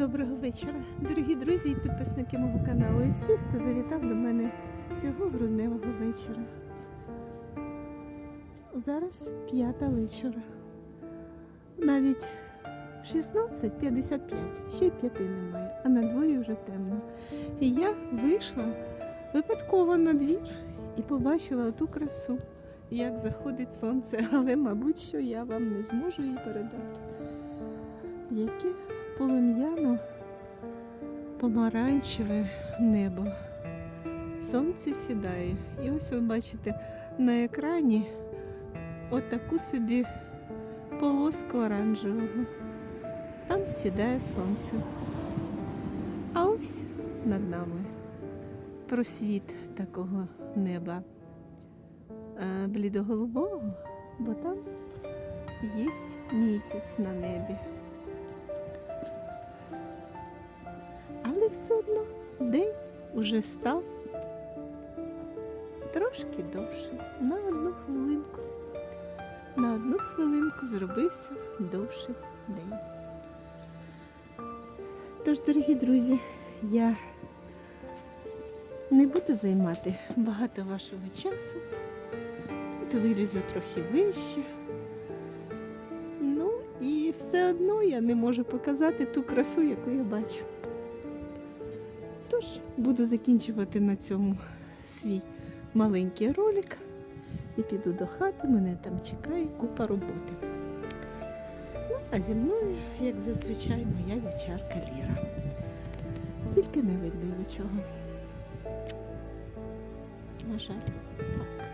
Доброго вечора, дорогі друзі і підписники мого каналу і всі, хто завітав до мене цього грудневого вечора. Зараз п'ята вечора. Навіть 16.55, ще й п'яти немає, а на дворі вже темно. І я вийшла випадково на двір і побачила ту красу, як заходить сонце, але, мабуть, що я вам не зможу її передати. Яке полум'яно помаранчеве небо. Сонце сідає. І ось ви бачите на екрані отаку собі полоску оранжевого. Там сідає сонце. А ось над нами просвіт такого неба е, блідоголубого, бо там є місяць на небі. День уже став трошки довше, на одну хвилинку. На одну хвилинку зробився довший день. Тож, дорогі друзі, я не буду займати багато вашого часу. От вилізу трохи вище. Ну і все одно я не можу показати ту красу, яку я бачу. Тож буду закінчувати на цьому свій маленький ролик і піду до хати, мене там чекає купа роботи. Ну, а зі мною, як зазвичай, моя вівчарка Ліра. Тільки не видно нічого. На жаль, так.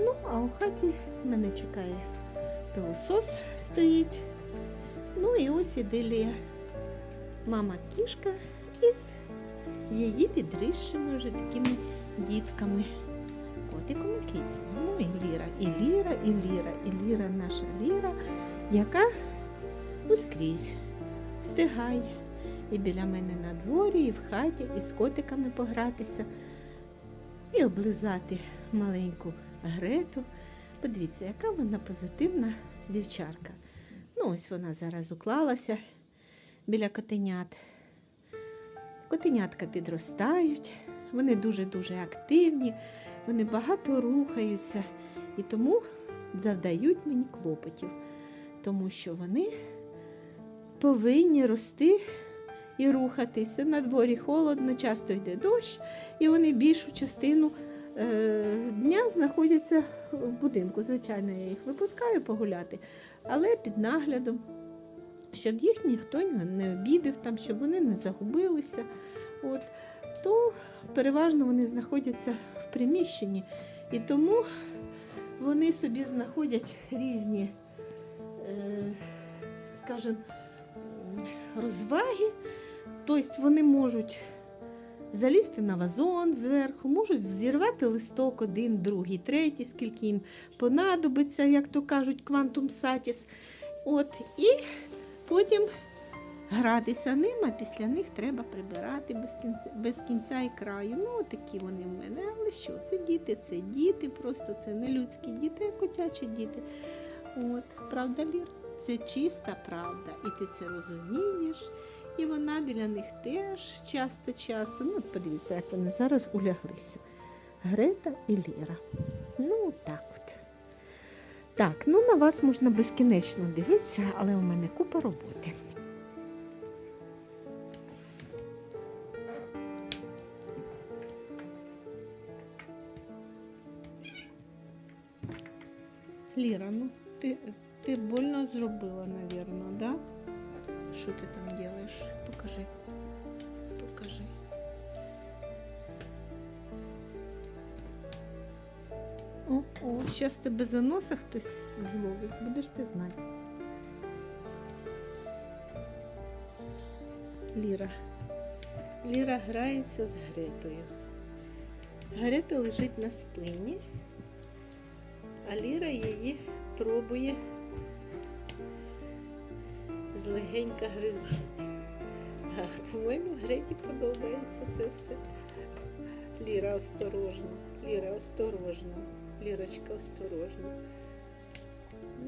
Ну, а у хаті мене чекає пилосос стоїть. Ну і ось іде Лія. Мама кішка із її підріжчими вже такими дітками. Котиком і кицем. Ну і Ліра, і Ліра, і Ліра, і Ліра, наша Ліра, яка ускрізь встигає. І біля мене на дворі, і в хаті, і з котиками погратися, і облизати маленьку Грету. Подивіться, яка вона позитивна дівчарка. Ну, ось вона зараз уклалася біля котенят. Котенятка підростають, вони дуже-дуже активні, вони багато рухаються і тому завдають мені клопотів, тому що вони повинні рости і рухатися. На дворі холодно, часто йде дощ, і вони більшу частину е, дня знаходяться в будинку. Звичайно, я їх випускаю погуляти, але під наглядом, щоб їх ніхто не обідав, там, щоб вони не загубилися. От, то переважно вони знаходяться в приміщенні. І тому вони собі знаходять різні, е, скажімо, розваги. Тобто вони можуть залізти на вазон зверху, можуть зірвати листок один, другий, третій, скільки їм понадобиться, як то кажуть, квантум сатіс. От, і потім гратися ним, а після них треба прибирати без кінця, без кінця і краю. Ну, такі вони в мене. Але що? Це діти, це діти, просто це не людські діти, а котячі діти. От, правда, Лір? Це чиста правда, і ти це розумієш. І вона біля них теж часто-часто. Ну, подивіться, як вони зараз уляглися. Грета і Ліра. Ну, так. Так, ну на вас можна безкінечно дивитися, але у мене купа роботи. Ліра, ну ти, ти больно зробила, напевно, да? Що ти там робиш? Покажи. О, зараз тебе за носа хтось зловить, будеш ти знати. Ліра. Ліра грається з Гретою. Грета лежить на спині, а Ліра її пробує злегенька гризнуть. А, По-моєму, Греті подобається це все. Ліра осторожно, Ліра осторожно, Лірочка осторожно.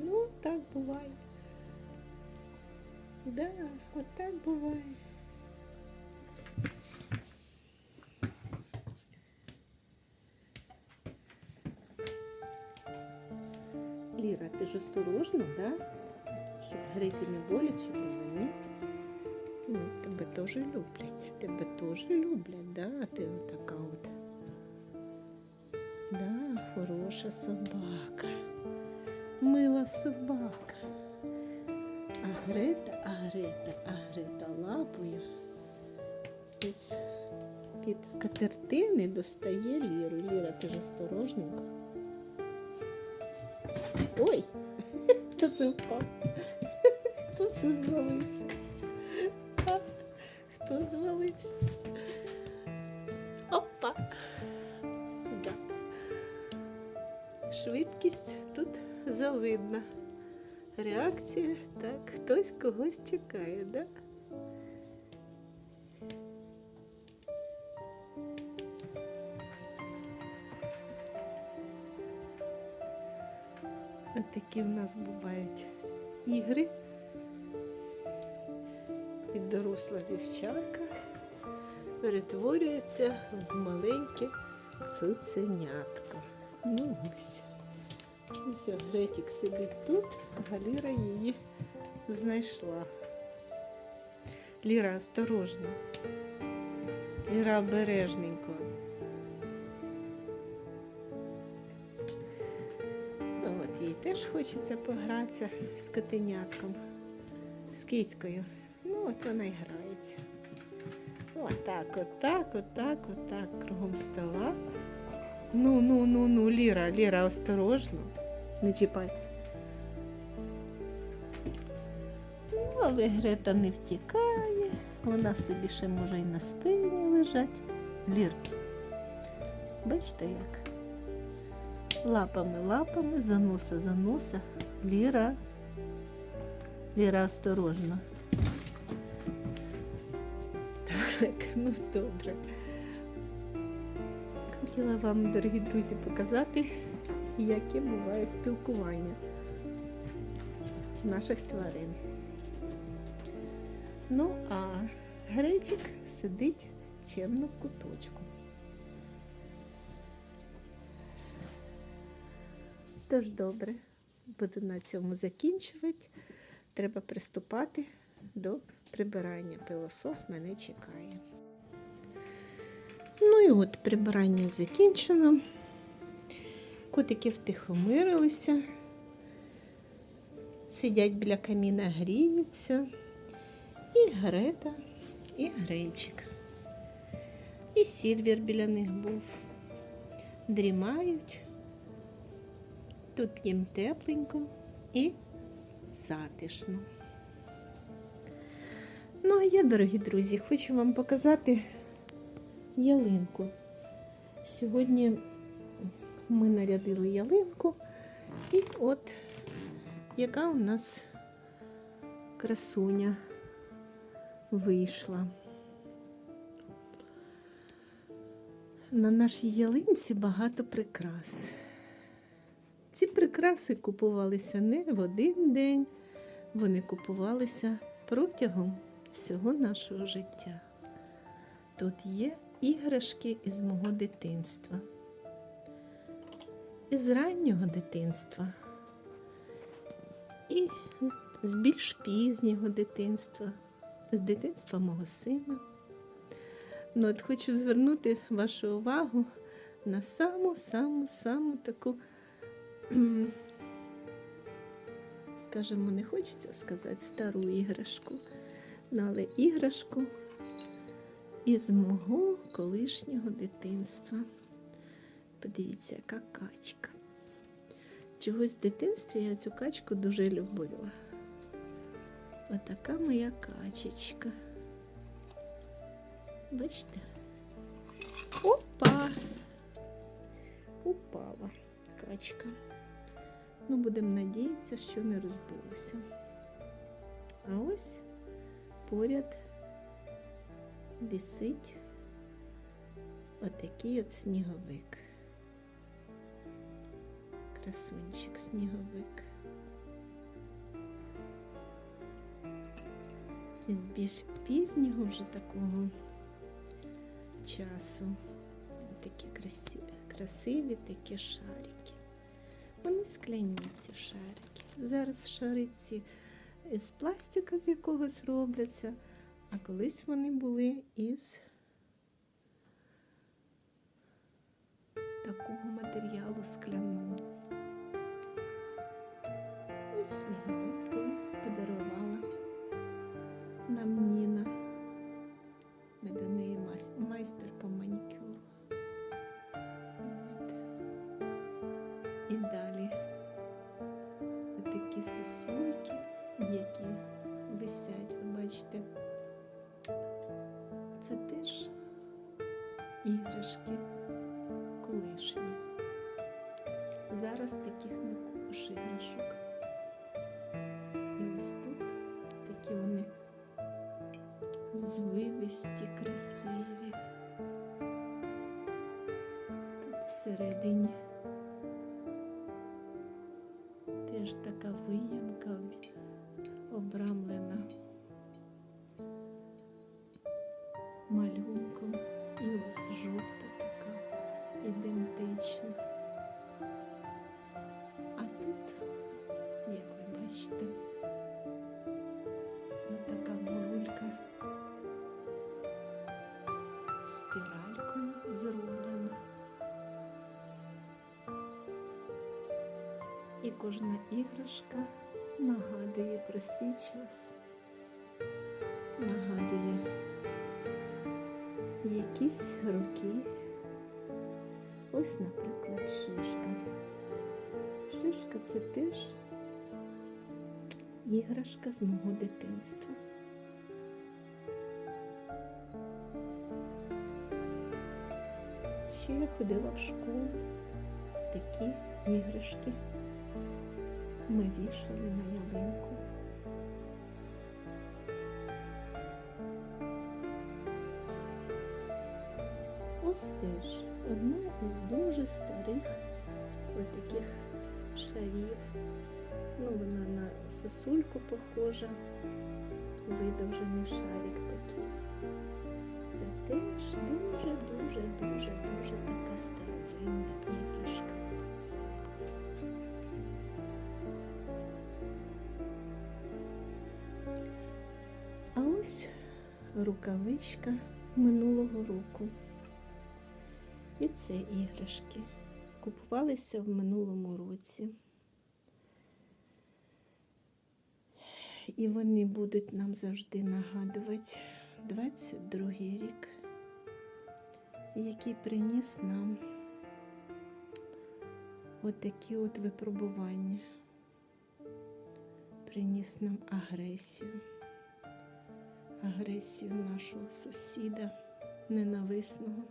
Ну, так буває. Да, от так буває. Ліра, ти ж осторожно, да? Щоб Греті не боляче було, ні? Ну, тебе теж люблять. Тебе теж люблять, да? Ти отака от. Да, хороша собака. Мила собака. А Грета, а Грета, а Грета лапою із під скатертини достає Ліру. Ліра, ти ж осторожненько. Ой! Хто це впав? Хто це звалився? Хто звалився? Швидкість тут завидна. Реакція, так, хтось когось чекає, да? А такі в нас бувають ігри. І доросла вівчарка перетворюється в маленьке цуценятко. Ну ось. Все, Гретік сидить тут, а Ліра її знайшла. Ліра, осторожно. Ліра обережненько. Ну от їй теж хочеться погратися з котенятком, з кицькою. Ну от вона і грається. Отак, отак, отак, отак, кругом стола. Ну, ну, ну, ну, Ліра, Ліра, осторожно. Не чіпай. Ну, але Грета не втікає. Вона собі ще може і на спині лежать. Лір. Бачите як? Лапами, лапами, заноса, заноса. Ліра. Ліра, осторожно. Так, ну добре. Хотіла вам, дорогі друзі, показати, яке буває спілкування наших тварин. Ну, а гречик сидить чемно в куточку. Тож добре, буду на цьому закінчувати. Треба приступати до прибирання. Пилосос мене чекає. Ну і от прибирання закінчено. Котики втихомирилися, сидять біля каміна, гріються. І Грета, і Гречик. І Сільвір біля них був. Дрімають. Тут їм тепленько і затишно. Ну, а я, дорогі друзі, хочу вам показати ялинку. Сьогодні ми нарядили ялинку, і от яка у нас красуня вийшла. На нашій ялинці багато прикрас. Ці прикраси купувалися не в один день, вони купувалися протягом всього нашого життя. Тут є іграшки із мого дитинства, із раннього дитинства і з більш пізнього дитинства, з дитинства мого сина. Ну, от хочу звернути вашу увагу на саму-саму-саму таку, скажімо, не хочеться сказати стару іграшку, ну, але іграшку із мого колишнього дитинства. Подивіться, яка качка. Чогось в дитинстві я цю качку дуже любила. Отака моя качечка. Бачите? Опа! Упала качка. Ну, будемо надіятися, що не розбилася. А ось поряд висить отакий от сніговик. Красунчик сніговик. із більш пізнього вже такого часу. Такі красиві, красиві такі шарики. Вони скляні ці шарики. Зараз шариці із пластика з якогось робляться, а колись вони були із такого матеріалу скляного. Сніговик колись подарувала нам Ніна. Ми до неї майстер по манікюру. От. І далі такі сосульки, які висять, ви бачите. Це теж іграшки колишні. Зараз таких не купиш іграшок. Звивисті, красиві. Тут всередині теж така виянка обрамлена кожна іграшка нагадує про свій час, нагадує якісь роки. Ось, наприклад, шишка. Шишка це теж іграшка з мого дитинства. Ще я ходила в школу, такі іграшки ми вішали на ялинку. Ось теж одна із дуже старих таких шарів. Ну, вона на сосульку похожа, видовжений шарик такий. Це теж дуже, дуже, дуже, дуже така старовинна іграшка. Рукавичка минулого року. І це іграшки. Купувалися в минулому році. І вони будуть нам завжди нагадувати 22 рік, який приніс нам отакі от випробування. Приніс нам агресію, агресію нашого сусіда ненависного.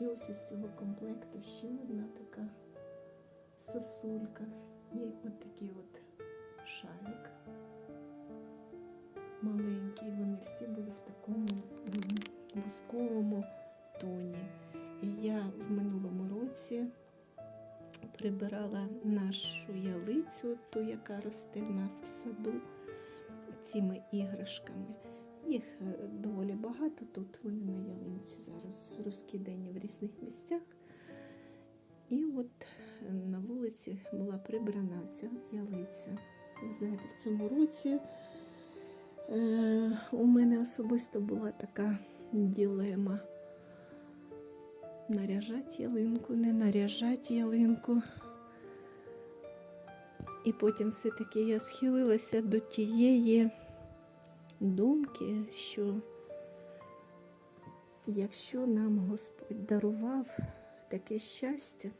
І ось із цього комплекту ще одна така сосулька. Є от такий от шарик. Маленький, вони всі були в такому бусковому тоні. І я в минулому році прибирала нашу ялицю, ту, яка росте в нас в саду, цими іграшками. Їх е, доволі багато тут, вони на ялинці зараз розкидані в різних місцях. І от е, на вулиці була прибрана ця ялиця. Ви знаєте, в цьому році е, у мене особисто була така ділема. Наряжати ялинку, не наряжати ялинку. І потім все-таки я схилилася до тієї думки, що якщо нам Господь дарував таке щастя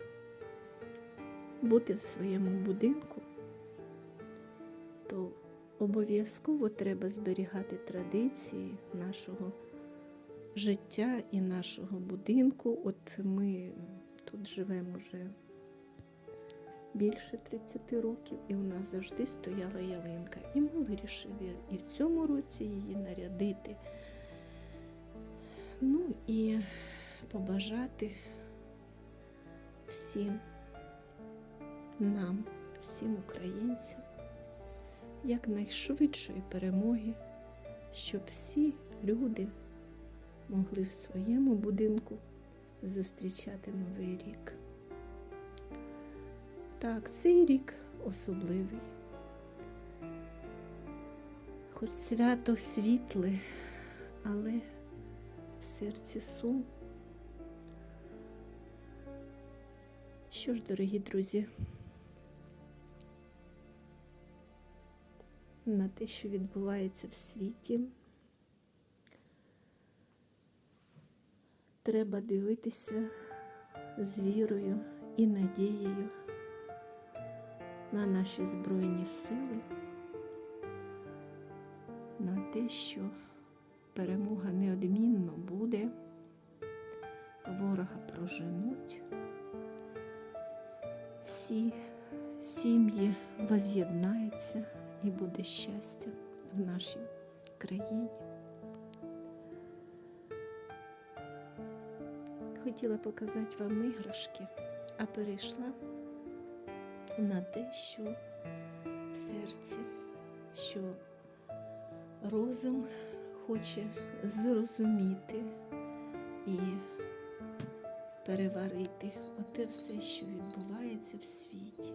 бути в своєму будинку, то обов'язково треба зберігати традиції нашого життя і нашого будинку. От ми тут живемо вже більше 30 років, і у нас завжди стояла ялинка. І ми вирішили і в цьому році її нарядити. Ну і побажати всім нам, всім українцям якнайшвидшої перемоги, щоб всі люди могли в своєму будинку зустрічати Новий рік. Так, цей рік особливий. Хоч свято світле, але в серці сум. Що ж, дорогі друзі, на те, що відбувається в світі, треба дивитися з вірою і надією на наші Збройні сили, на те, що перемога неодмінно буде, ворога проженуть, всі сім'ї воз'єднаються і буде щастя в нашій країні. Хотіла показати вам іграшки, а перейшла на те, що в серці, що розум хоче зрозуміти і переварити оте все, що відбувається в світі.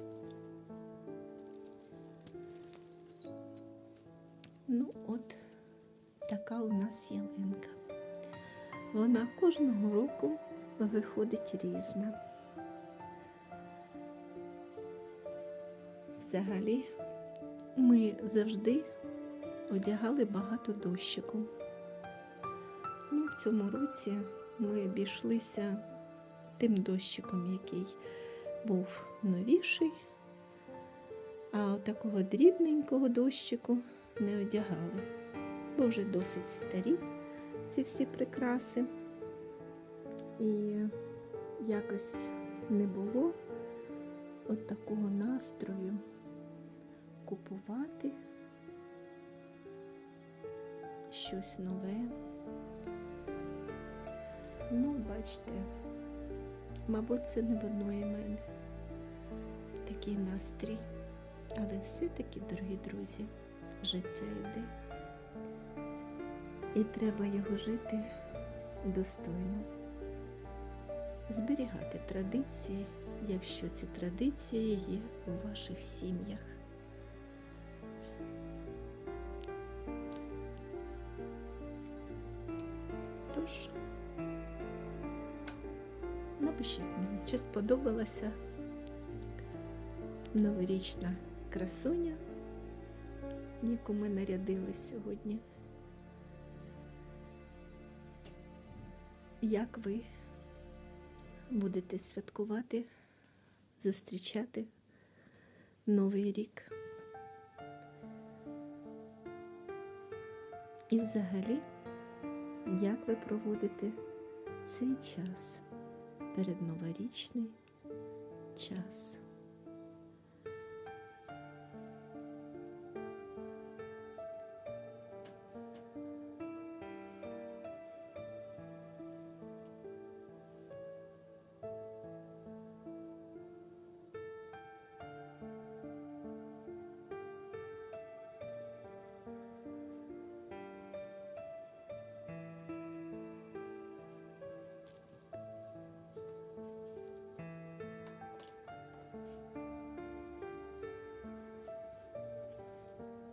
Ну, от така у нас ялинка. Вона кожного року виходить різна. Взагалі, ми завжди одягали багато дощику. Ну, в цьому році ми обійшлися тим дощиком, який був новіший, а такого дрібненького дощику не одягали, бо вже досить старі ці всі прикраси. І якось не було от такого настрою купувати щось нове. Ну, бачите, мабуть, це не в одної мене такий настрій. Але все-таки, дорогі друзі, життя йде. І треба його жити достойно. Зберігати традиції, якщо ці традиції є у ваших сім'ях. Тож, напишіть мені, чи сподобалася новорічна красуня, яку ми нарядили сьогодні. Як ви будете святкувати, зустрічати Новий рік? І взагалі, як ви проводите цей час передноворічний час?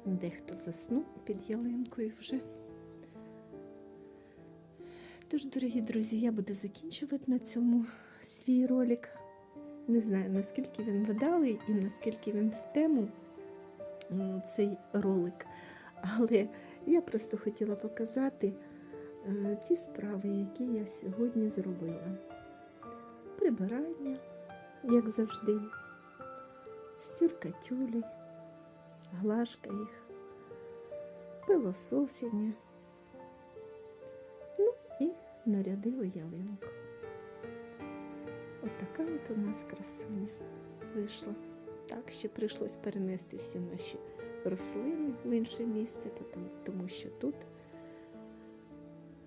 Дехто заснув під ялинкою вже. Тож, дорогі друзі, я буду закінчувати на цьому свій ролик. Не знаю, наскільки він видалий і наскільки він в тему цей ролик. Але я просто хотіла показати е, ті справи, які я сьогодні зробила. Прибирання, як завжди, стірка тюлей, глажка їх, пилососіння. Ну і нарядила ялинку. От от у нас красуня вийшла. Так, ще прийшлось перенести всі наші рослини в інше місце, тому, що тут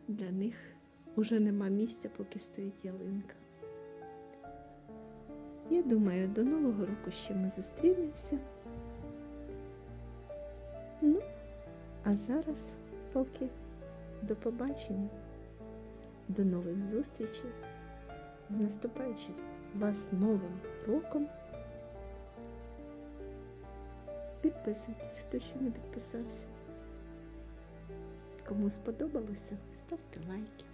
для них вже нема місця, поки стоїть ялинка. Я думаю, до Нового року ще ми зустрінемося. А зараз поки до побачення, до нових зустрічей, з наступаючим вас новим роком. Підписуйтесь, хто ще не підписався. Кому сподобалося, ставте лайки.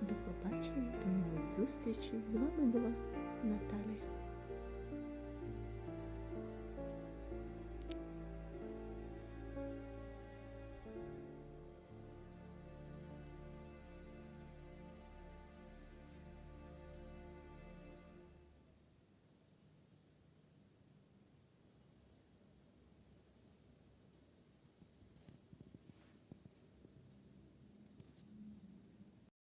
До побачення, до нових зустрічей. З вами була Наталія.